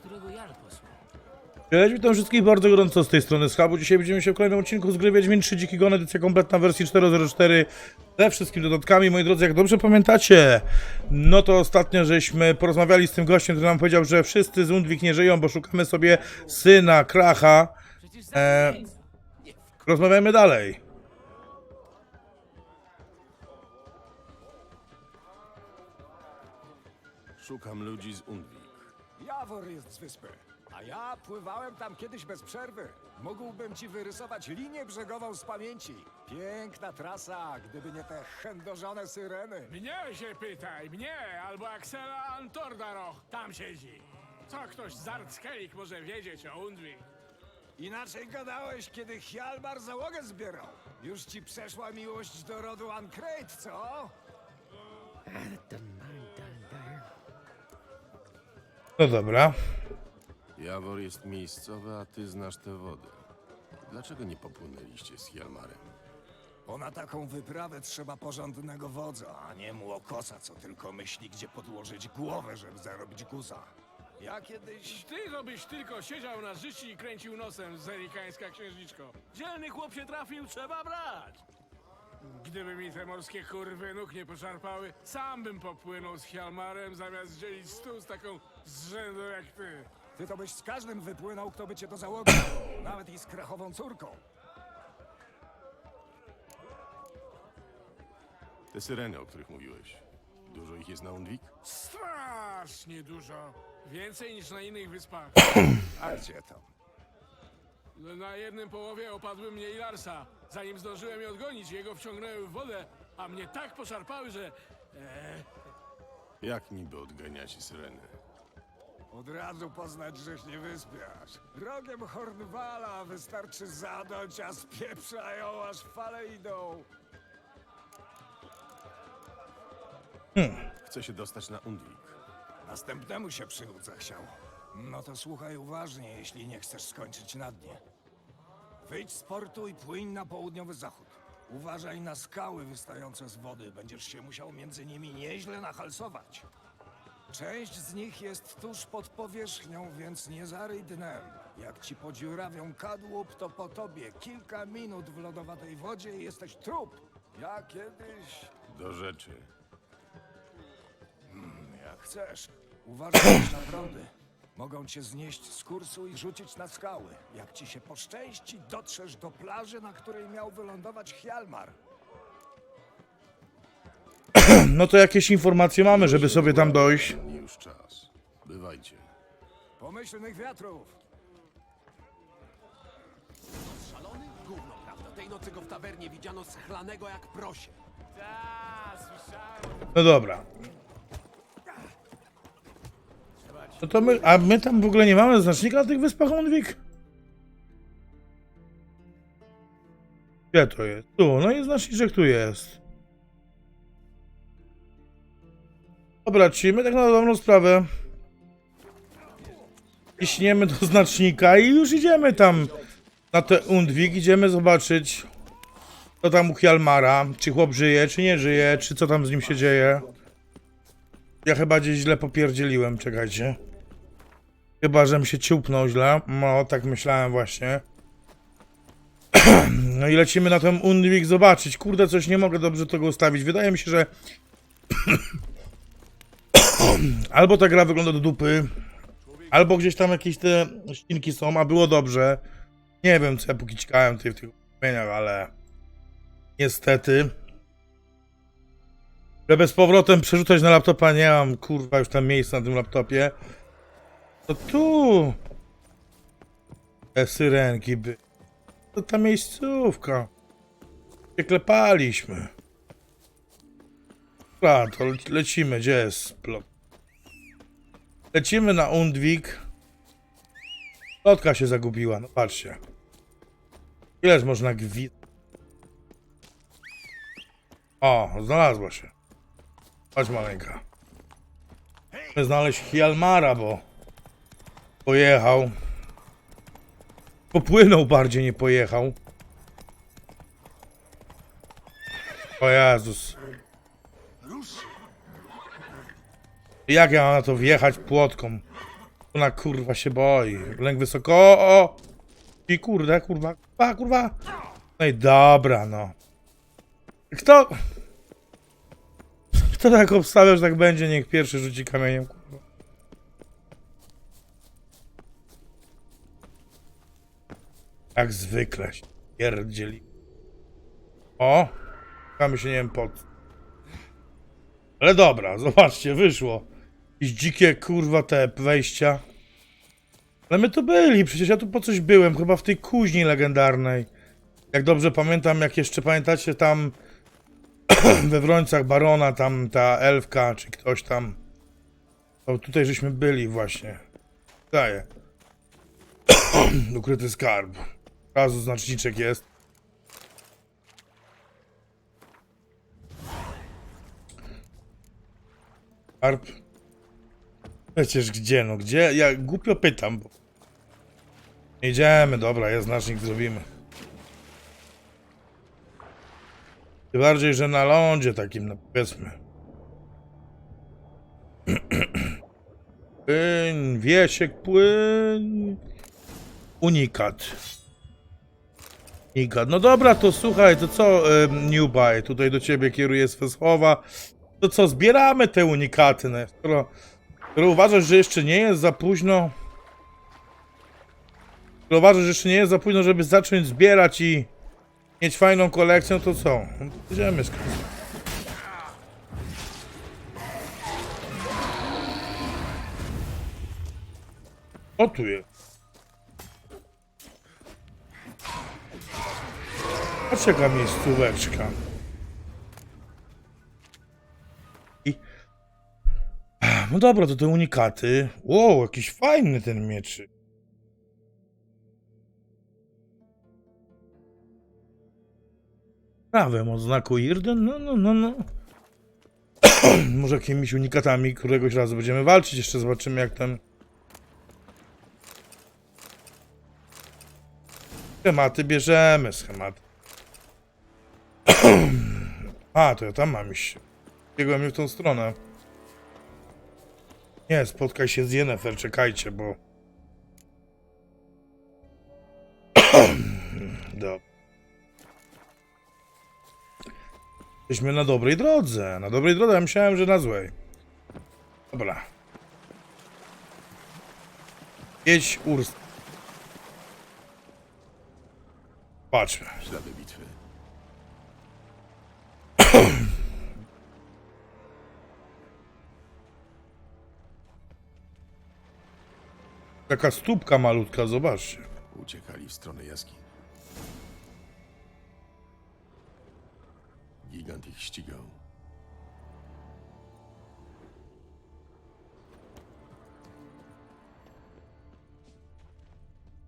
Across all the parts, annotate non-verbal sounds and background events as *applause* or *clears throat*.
którego Jarl posłał. Cześć, witam wszystkich bardzo gorąco z tej strony Schabu. Dzisiaj będziemy się w kolejnym odcinku z gry Wiedźmin 3 Dziki Gon, edycja kompletna w wersji 4.04 ze wszystkimi dodatkami. Moi drodzy, jak dobrze pamiętacie, no to ostatnio żeśmy porozmawiali z tym gościem, który nam powiedział, że wszyscy z Undwik nie żyją, bo szukamy sobie syna Kracha. E, Rozmawiajmy dalej. Szukam ludzi z Undwik. Jawor jest z wyspy, a ja pływałem tam kiedyś bez przerwy. Mógłbym ci wyrysować linię brzegową z pamięci. Piękna trasa, gdyby nie te chędożone syreny. Mnie się pytaj, mnie albo Axela Antordaroch, tam siedzi. Co ktoś z Artskelik może wiedzieć o Undwik? Inaczej gadałeś, kiedy Hjalmar załogę zbierał. Już ci przeszła miłość do rodu Ancrate, co? No dobra. Jawor jest miejscowy, a ty znasz tę wodę. Dlaczego nie popłynęliście z Hjalmarem? Bo na taką wyprawę trzeba porządnego wodza, a nie młokosa, co tylko myśli, gdzie podłożyć głowę, żeby zarobić guza. Ja kiedyś... Ty to byś tylko siedział na życi i kręcił nosem, zerikańska księżniczko. Dzielny chłop się trafił, trzeba brać. Gdyby mi te morskie kurwy nóg nie poszarpały, sam bym popłynął z Hjalmarem, zamiast dzielić stół z taką zrzędą jak ty. Ty to byś z każdym wypłynął, kto by cię do załogi nawet i z krachową córką. Te syreny, o których mówiłeś. Dużo ich jest na Undwik? Strasznie dużo. Więcej niż na innych wyspach. *coughs* A gdzie tam? Na jednym połowie opadły mnie i Larsa. Zanim zdążyłem je odgonić, jego wciągnęły w wodę, a mnie tak poszarpały, że... E, Jak niby odganiacie syreny? Od razu poznać, żeś nie wyspiasz. Rogiem Hornwala wystarczy zadać, a spieprzają, aż fale idą. Chcę się dostać na Undwik. Następnemu się przyłudza chciał. No to słuchaj uważnie, jeśli nie chcesz skończyć na dnie. Wyjdź z portu i płyń na południowy zachód. Uważaj na skały wystające z wody, będziesz się musiał między nimi nieźle nachalsować. Część z nich jest tuż pod powierzchnią, więc nie zaryj dnem. Jak ci podziurawią kadłub, to po tobie kilka minut w lodowatej wodzie i jesteś trup. Ja kiedyś Do rzeczy. Jak chcesz. Uważaj na prądy. Mogą cię znieść z kursu i rzucić na skały. Jak ci się poszczęści, dotrzesz do plaży, na której miał wylądować Hjalmar. *clears throat* No to jakieś informacje mamy, żeby sobie tam dojść. Nie już czas. Bywajcie. Pomyślnych wiatrów. Szalony? Gówno, prawda? Tej nocy go w tawernie widziano schlanego jak prosie. ta, słyszałem. No dobra. No to my, a my tam w ogóle nie mamy znacznika na tych wyspach Undwik? Gdzie to jest? Tu, no i znaczniczek tu jest. Dobra, czyli my tak na dobrą sprawę ciśniemy do znacznika i już idziemy tam na te Undwik, idziemy zobaczyć co tam u Hjalmara, czy chłop żyje, czy nie żyje, czy co tam z nim się dzieje. Ja chyba gdzieś źle popierdzieliłem, czekajcie. Chyba, żem się ciupnął źle. No, tak myślałem właśnie. *clears throat* No i lecimy na ten Undwik zobaczyć. Kurde, coś nie mogę dobrze tego ustawić. Wydaje mi się, że *clears throat* albo ta gra wygląda do dupy, albo gdzieś tam jakieś te ścinki są, a było dobrze. Nie wiem, co ja póki cikałem tutaj w tych ustawieniach, ale niestety. Że bez powrotem przerzucać na laptopa nie mam, kurwa, już tam miejsca na tym laptopie. To tu. Te syrenki by. To ta miejscówka. Się klepaliśmy. Dobra, to le- lecimy. Gdzie jest plot? Lecimy na Undwik. Plotka się zagubiła, no patrzcie. Ileż można gwi... O, znalazła się. Chodź maleńka. Musimy znaleźć Hjalmara, bo pojechał. Popłynął bardziej, nie pojechał. O Jezus. Jak ja mam na to wjechać płotką? Ona kurwa się boi. Lęk wysoko. O, o! I kurde, kurwa, kurwa, kurwa. No i dobra, no. Kto... Kto tak obstawia, że tak będzie, niech pierwszy rzuci kamieniem, kurwa. Jak zwykle. Pierdzieli. O! Mamy się, nie wiem, pod... Ale dobra, zobaczcie, wyszło. Jakieś dzikie, kurwa, te wejścia. Ale my tu byli, przecież ja tu po coś byłem, chyba w tej kuźni legendarnej. Jak dobrze pamiętam, jak jeszcze pamiętacie tam *clears throat* we Wrońcach Barona, tam ta elfka, czy ktoś tam. To tutaj żeśmy byli właśnie. Daję. *clears throat* Ukryty skarb. Razu znaczniczek jest. Skarb. Przecież gdzie, no gdzie? Ja głupio pytam, bo... Idziemy, dobra, jest znacznik, zrobimy. Tym bardziej, że na lądzie takim, no powiedzmy. Płyn, wiesiek, płyn. Unikat. Unikat. No dobra, to słuchaj, to co, em, Newbuy, tutaj do ciebie kieruje z Weschowa. To co, zbieramy te unikaty, no, skoro, skoro uważasz, że jeszcze nie jest za późno, skoro uważasz, że jeszcze nie jest za późno, żeby zacząć zbierać i mieć fajną kolekcję, to co? No, Idziemy z O tu jest. Patrz jaka miejscóweczka. I... No dobra, to te unikaty. Wow, jakiś fajny ten mieczyk. Prawem od znaku Irden? No, no, no, no. *clears throat* Może jakimiś unikatami któregoś razu będziemy walczyć. Jeszcze zobaczymy jak ten... Schematy bierzemy, schematy. *clears throat* A, to ja tam mam iść. Biegłem w tą stronę. Nie, spotkaj się z Yennefer, czekajcie, bo... *clears throat* Dobra. Jesteśmy na dobrej drodze. Na dobrej drodze, ja myślałem, że na złej. Dobra. Jedź Urs. Patrzmy. Ślady bitwy. Taka stópka malutka, zobaczcie. Uciekali w stronę jaskiń. Gigant ich ścigał.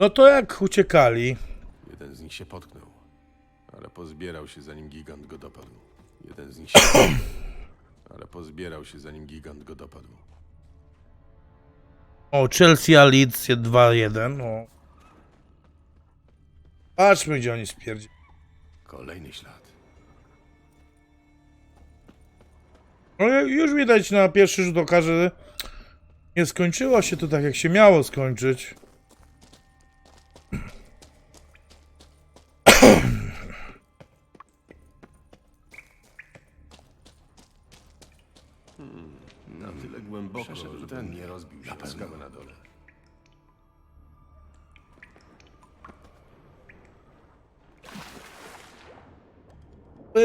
No to jak uciekali? Jeden z nich się potknął, ale pozbierał się zanim gigant go dopadł. Jeden z nich się potknął, ale pozbierał się zanim gigant go dopadł. O, Chelsea a Leeds 2-1. O. Patrzmy, gdzie oni spierdzi. Kolejny ślad. No już widać na pierwszy rzut oka, że nie skończyło się to tak, jak się miało skończyć.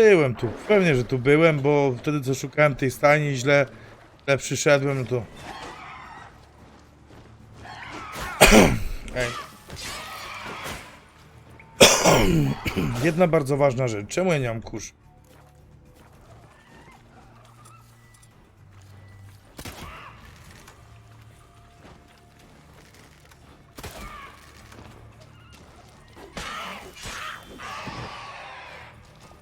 Byłem tu, pewnie, że tu byłem, bo wtedy co szukałem tej stajni, źle, źle przyszedłem, no to... Ej. *clears throat* Jedna bardzo ważna rzecz, czemu ja nie mam kurz?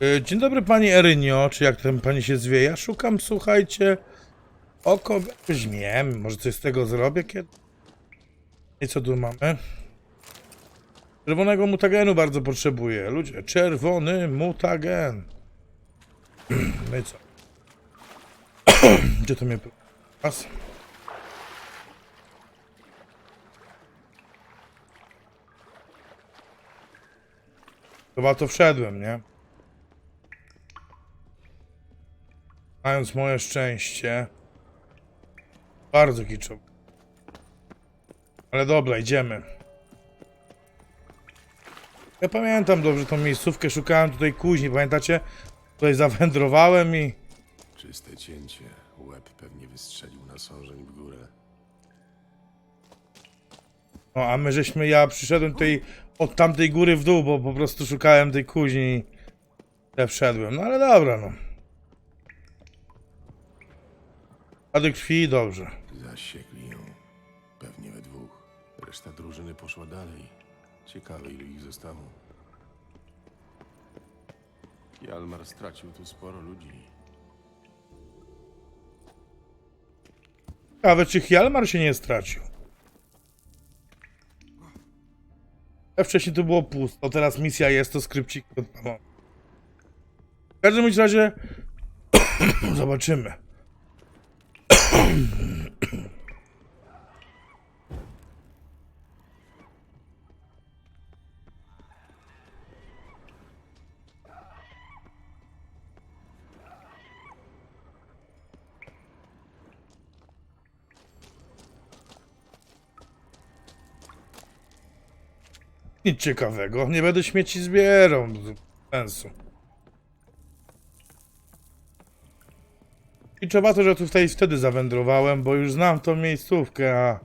E, dzień dobry pani Erynio, czy jak tam pani się zwie? Ja szukam, słuchajcie, oko weźmiemy, może coś z tego zrobię kiedy? I co tu mamy? Czerwonego mutagenu bardzo potrzebuję, ludzie, czerwony mutagen. *clears throat* No i co? *clears throat* Gdzie to mnie... Pas? Chyba to wszedłem, nie? Mając moje szczęście. Bardzo kiczowo. Ale dobra, idziemy. Ja pamiętam dobrze tą miejscówkę, szukałem tutaj kuźni, pamiętacie? Tutaj zawędrowałem i... Czyste cięcie. Łeb pewnie wystrzelił na sążeń w górę. No, a my żeśmy, ja przyszedłem tutaj od tamtej góry w dół, bo po prostu szukałem tej kuźni i te wszedłem. No ale dobra, no. A do krwi dobrze. Zasiekli ją. Pewnie we dwóch. Reszta drużyny poszła dalej. Ciekawe, ilu ich zostało. Jalmar stracił tu sporo ludzi. Ciekawe, czy Hjalmar się nie stracił. A wcześniej to było pusto, teraz misja jest, to skrypcik. W każdym bądź razie *coughs* zobaczymy. Nic ciekawego. Nie będę śmieci zbierał. Sensu. Trzeba to, że tu tutaj wtedy zawędrowałem, bo już znam tą miejscówkę, a...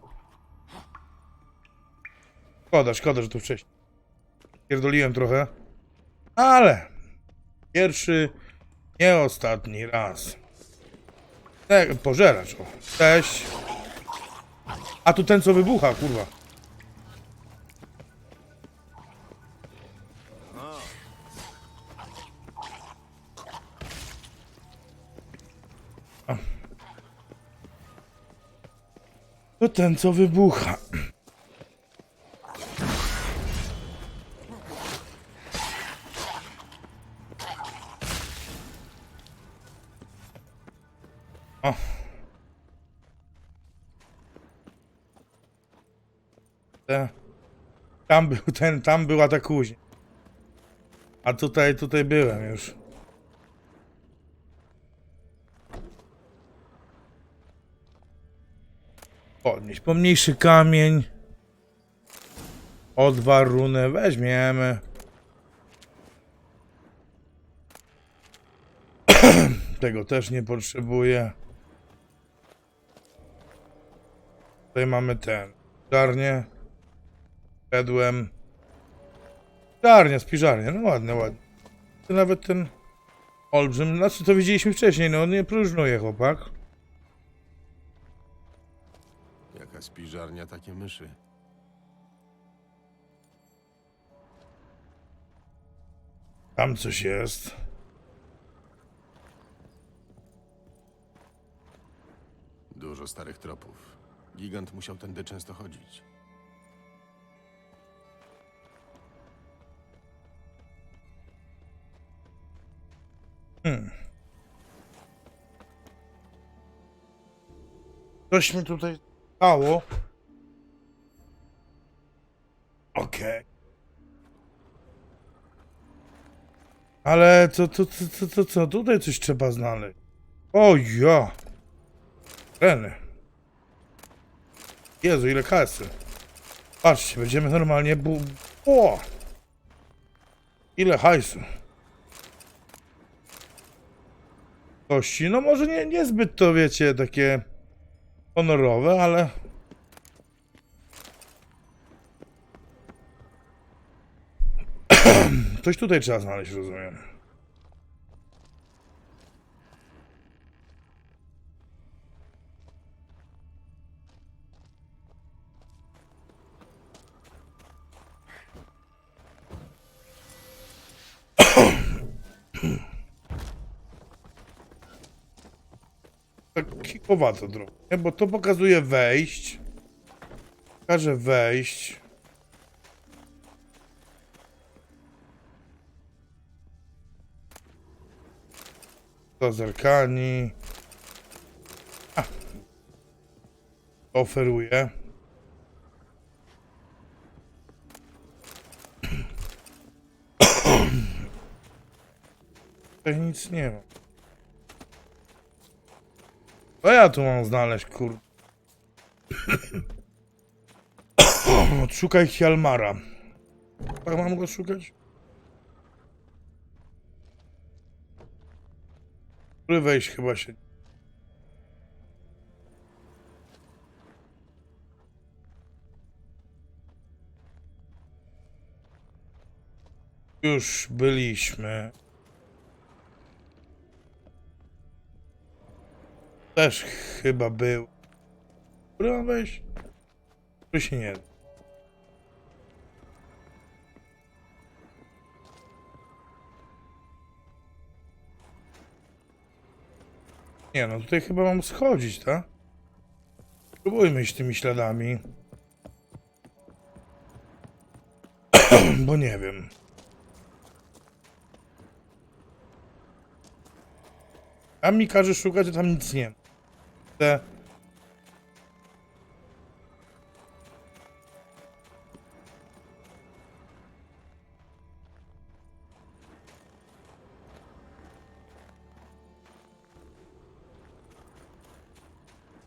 Szkoda, szkoda, że tu wcześniej. Pierdoliłem trochę. Ale... Pierwszy, nie ostatni raz. E, pożeracz, o. Cześć. A tu ten, co wybucha, kurwa. To ten, co wybucha. O. Te. Tam był ten, tam była ta kuźnia. A tutaj, tutaj byłem już. Podnieść pomniejszy kamień. O dwa runy weźmiemy. *clears throat* Tego też nie potrzebuję. Tutaj mamy ten. Spiżarnię. Szedłem. Spiżarnia, spiżarnia. No ładnie, ładnie. To nawet ten olbrzym, znaczy to widzieliśmy wcześniej, no nie próżnuje chłopak. Jaka spiżarnia, takie myszy. Tam coś jest. Dużo starych tropów. Gigant musiał tędy często chodzić. Coś mi tutaj stało. Okej. Ale co, co, co, co, co, co, tutaj coś trzeba znaleźć. O ja. Reny. Jezu, ile kasy. Patrzcie, będziemy normalnie bu... O! Ile hajsu. Kości, no może nie, niezbyt to, wiecie, takie honorowe, ale... *clears throat* Coś tutaj trzeba znaleźć, rozumiem. Trochę, nie? bo to pokazuje wejść. Pokaże wejść. To zerkani. A. Oferuje. *clears throat* Tutaj nic nie ma. Co ja tu mam znaleźć, kur... *coughs* Odszukaj Hjalmara. Tak mam go szukać? Który wejść chyba się... Już byliśmy. Też chyba był. Wejść? Który się nie. Nie no, tutaj chyba mam schodzić, tak? Spróbujmy iść tymi śladami. *clears throat* Bo nie wiem. A mi każe szukać, a tam nic nie ma. Te...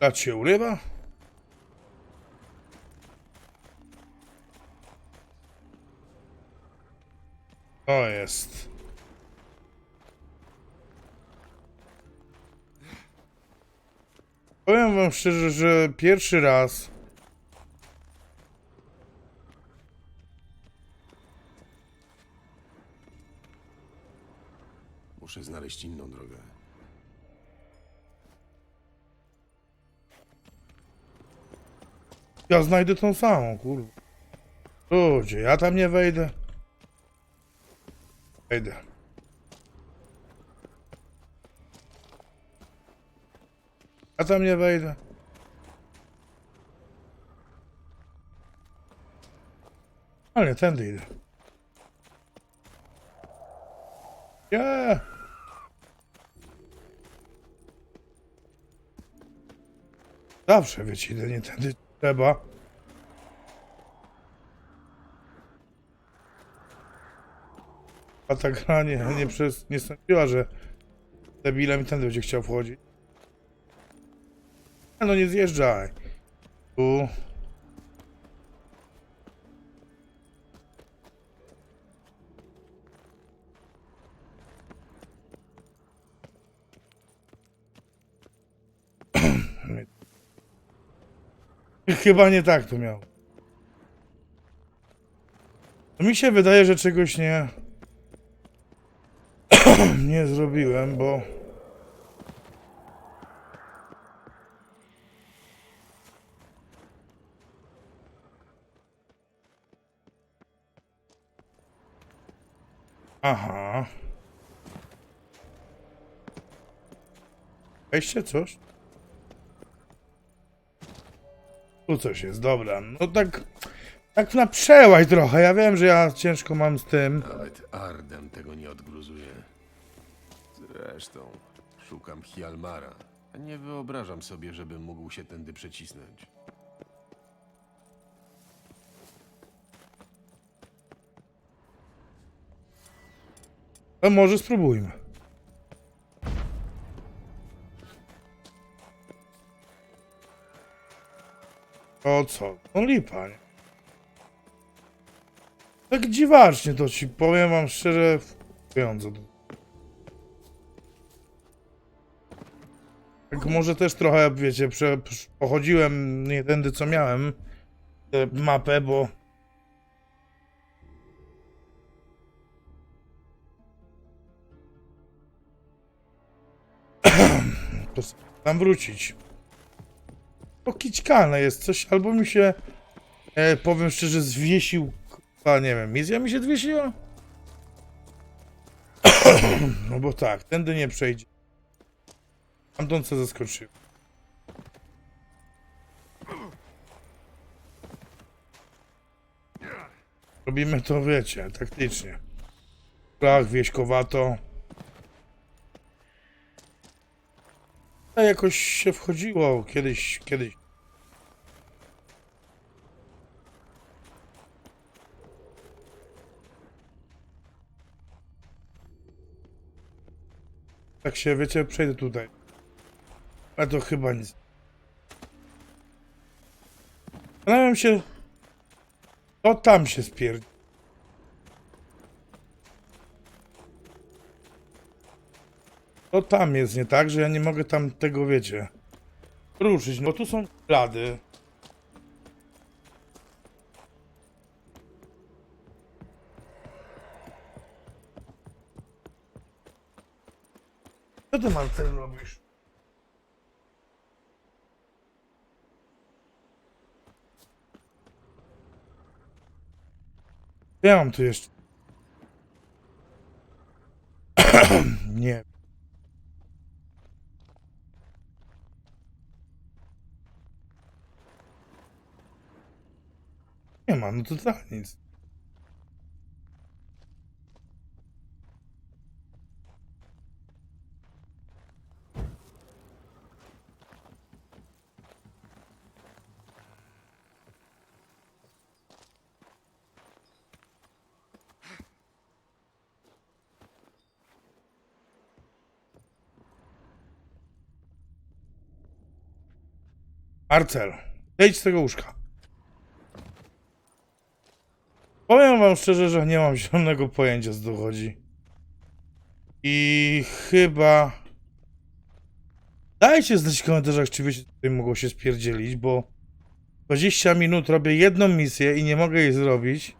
Lat się urywa? Jest. Powiem wam szczerze, że pierwszy raz Muszę znaleźć inną drogę. ja znajdę tą samą, kurwa. Ludzie, ja tam nie wejdę. Wejdę. Ja tam nie wejdę. Ale tędy idę. Nie. Zawsze wiecie, idę nie tędy trzeba. A ta gra nie, nie, przez, nie sądziła, że debilem tędy będzie chciał wchodzić. No nie zjeżdżaj. Tu. *clears throat* Chyba nie tak to miał. No mi się wydaje, że czegoś nie... *clears throat* nie zrobiłem, bo... Aha. Weźcie coś? Tu coś jest, dobra. No tak... Tak na przełaj trochę. Ja wiem, że ja ciężko mam z tym. Nawet Ardem tego nie odgruzuje. Zresztą, szukam Hjalmara. Nie wyobrażam sobie, żebym mógł się tędy przecisnąć. No może spróbujmy. O co? No lipa, nie? Tak dziwacznie to ci powiem wam szczerze wkurzająco. Tak może też trochę, wiecie, pochodziłem nie tędy co miałem tę mapę, bo to s- tam wrócić. To kićkalne jest coś, albo mi się, e, powiem szczerze, zwiesił, a nie wiem, misja mi się zwiesiła? *clears throat* no bo tak, tędy nie przejdzie. Tamtąd co zaskoczył. Robimy to, wiecie, taktycznie. Tak, wieśkowato. A jakoś się wchodziło kiedyś, kiedyś. Tak się, wiecie, przejdę tutaj. Ale to chyba nic. Zastanawiam się, to tam się spierdzi. To tam jest nie tak, że ja nie mogę tam tego, wiecie, ruszyć, no bo tu są ślady. Co ty, Marcel, robisz? Ja mam tu jeszcze. *coughs* Nie. Ma, no to tak nic. Marcel, zejdź z tego łóżka. Powiem wam szczerze, że nie mam zielonego pojęcia, co tu chodzi. I chyba... Dajcie znać w komentarzach, czy wiecie, tutaj mogło się spierdzielić, bo 20 minut robię jedną misję i nie mogę jej zrobić.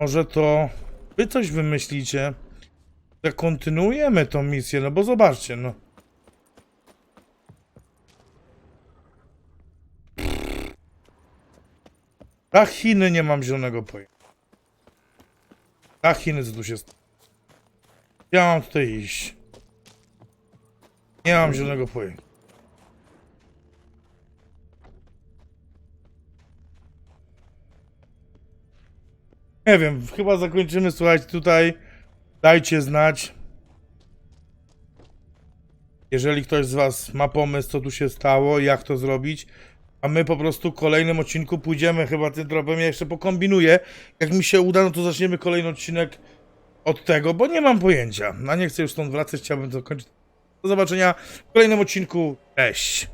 Może to wy coś wymyślicie, że kontynuujemy tą misję, no bo zobaczcie, no. Na Chiny nie mam zielonego pojęcia. Na Chiny co tu się stało? Ja mam tutaj iść. Nie mam zielonego pojęcia. Nie wiem, chyba zakończymy, słuchajcie, tutaj. Dajcie znać. Jeżeli ktoś z Was ma pomysł, co tu się stało, jak to zrobić, a my po prostu w kolejnym odcinku pójdziemy chyba tym tropem. Ja jeszcze pokombinuję. Jak mi się uda, no to zaczniemy kolejny odcinek od tego, bo nie mam pojęcia. A nie chcę już stąd wracać, chciałbym to kończyć. Do zobaczenia w kolejnym odcinku. Cześć!